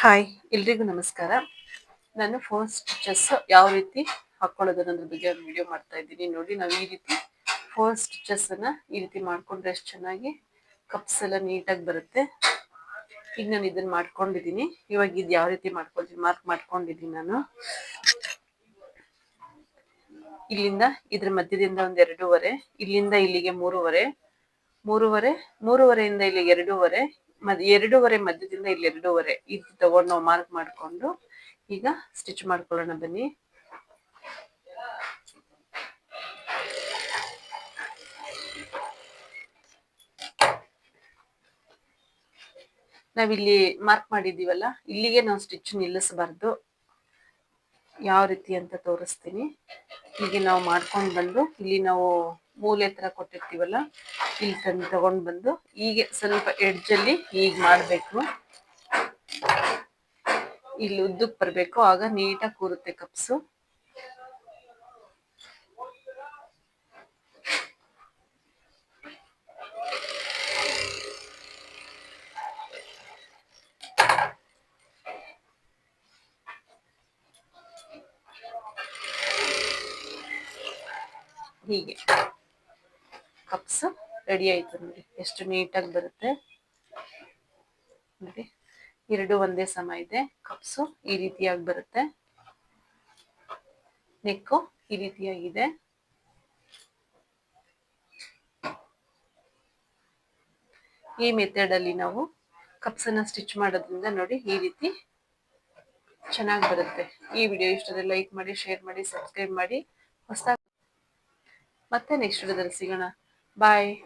Hi, ಎಲ್ರಿಗೂ ನಮಸ್ಕಾರ. ನಾನು ಫೋನ್ ಸ್ಟಿಚಸ್ ಯಾವ ರೀತಿ ಹಾಕೊಳ್ಳೋದು ಅನ್ನೋದ್ರ ಬಗ್ಗೆ ಒಂದು ವಿಡಿಯೋ ಮಾಡ್ತಾ ಇದ್ದೀನಿ. ನೋಡಿ, ನಾವು ಈ ರೀತಿ ಫೋನ್ ಸ್ಟಿಚಸ್ ಅನ್ನ ಈ ರೀತಿ ಮಾಡ್ಕೊಂಡ್ರೆ ಎಷ್ಟು ಚೆನ್ನಾಗಿ ಕಪ್ಸ್ ಎಲ್ಲ ನೀಟಾಗಿ ಬರುತ್ತೆ. ಈಗ ನಾನು ಇದನ್ನ ಮಾಡ್ಕೊಂಡಿದ್ದೀನಿ. ಇವಾಗ ಇದು ಯಾವ ರೀತಿ ಮಾಡ್ಕೊಳ್ತೀನಿ ಮಾರ್ಕ್ ಮಾಡ್ಕೊಂಡಿದ್ದೀನಿ ನಾನು. ಇಲ್ಲಿಂದ ಇದ್ರ ಮಧ್ಯದಿಂದ ಒಂದ್ ಎರಡೂವರೆ, ಇಲ್ಲಿಂದ ಇಲ್ಲಿಗೆ ಮೂರುವರೆ ಮೂರುವರೆ, ಮೂರುವರೆಯಿಂದ ಇಲ್ಲಿ ಎರಡೂವರೆ ಮದ್ ಎರಡೂವರೆ ಮಧ್ಯದಿಂದ ಇಲ್ಲಿ ಎರಡೂವರೆ ಇದು ತಗೊಂಡು ನಾವು ಮಾರ್ಕ್ ಮಾಡಿಕೊಂಡು ಈಗ ಸ್ಟಿಚ್ ಮಾಡ್ಕೊಳ್ಳೋಣ ಬನ್ನಿ. ನಾವಿಲ್ಲಿ ಮಾರ್ಕ್ ಮಾಡಿದ್ದೀವಲ್ಲ, ಇಲ್ಲಿಗೆ ನಾವು ಸ್ಟಿಚ್ ನಿಲ್ಲಿಸಬಾರ್ದು. ಯಾವ ರೀತಿ ಅಂತ ತೋರಿಸ್ತೀನಿ. ಹೀಗೆ ನಾವು ಮಾಡ್ಕೊಂಡು ಬಂದು ಇಲ್ಲಿ ನಾವು ಮೂಲೆ ತರ ಕೊಟ್ಟಿರ್ತೀವಲ್ಲ, ಇಲ್ಲಿ ತಂದು ತಗೊಂಡ್ ಬಂದು ಹೀಗೆ ಸ್ವಲ್ಪ ಎಡ್ಜಲ್ಲಿ ಹೀಗೆ ಮಾಡಬೇಕು. ಇಲ್ಲಿ ಉದ್ದಕ್ಕೆ ಬರಬೇಕು, ಆಗ ನೀಟಾಗಿ ಕೂರುತ್ತೆ ಕಪ್ಸು. ಹೀಗೆ. ಕಪ್ಸ್ ರೆಡಿ ಆಯ್ತು ನೋಡಿ. ಎಷ್ಟು ನೀಟಾಗಿ ಬರುತ್ತೆ. ನೋಡಿ, ಎರಡು ಒಂದೇ ಸಮ ಇದೆ. ಕಪ್ಸು ಈ ರೀತಿಯಾಗಿ ಬರುತ್ತೆ. ನೆಕ್ಕು ಈ ರೀತಿಯಾಗಿದೆ. ಈ ಮೆಥಡ್ ಅಲ್ಲಿ ನಾವು ಕಪ್ಸ್ ಅನ್ನ ಸ್ಟಿಚ್ ಮಾಡೋದ್ರಿಂದ ನೋಡಿ ಈ ರೀತಿ ಚೆನ್ನಾಗಿ ಬರುತ್ತೆ. ಈ ವಿಡಿಯೋ ಇಷ್ಟದ ಲೈಕ್ ಮಾಡಿ ಶೇರ್ ಮಾಡಿ ಸಬ್ಸ್ಕ್ರೈಬ್ ಮಾಡಿ. ಹೊಸ ಮತ್ತೆ ನೆಕ್ಸ್ಟ್ ವಿಡಿಯೋದಲ್ಲಿ ಸಿಗೋಣ. Bye.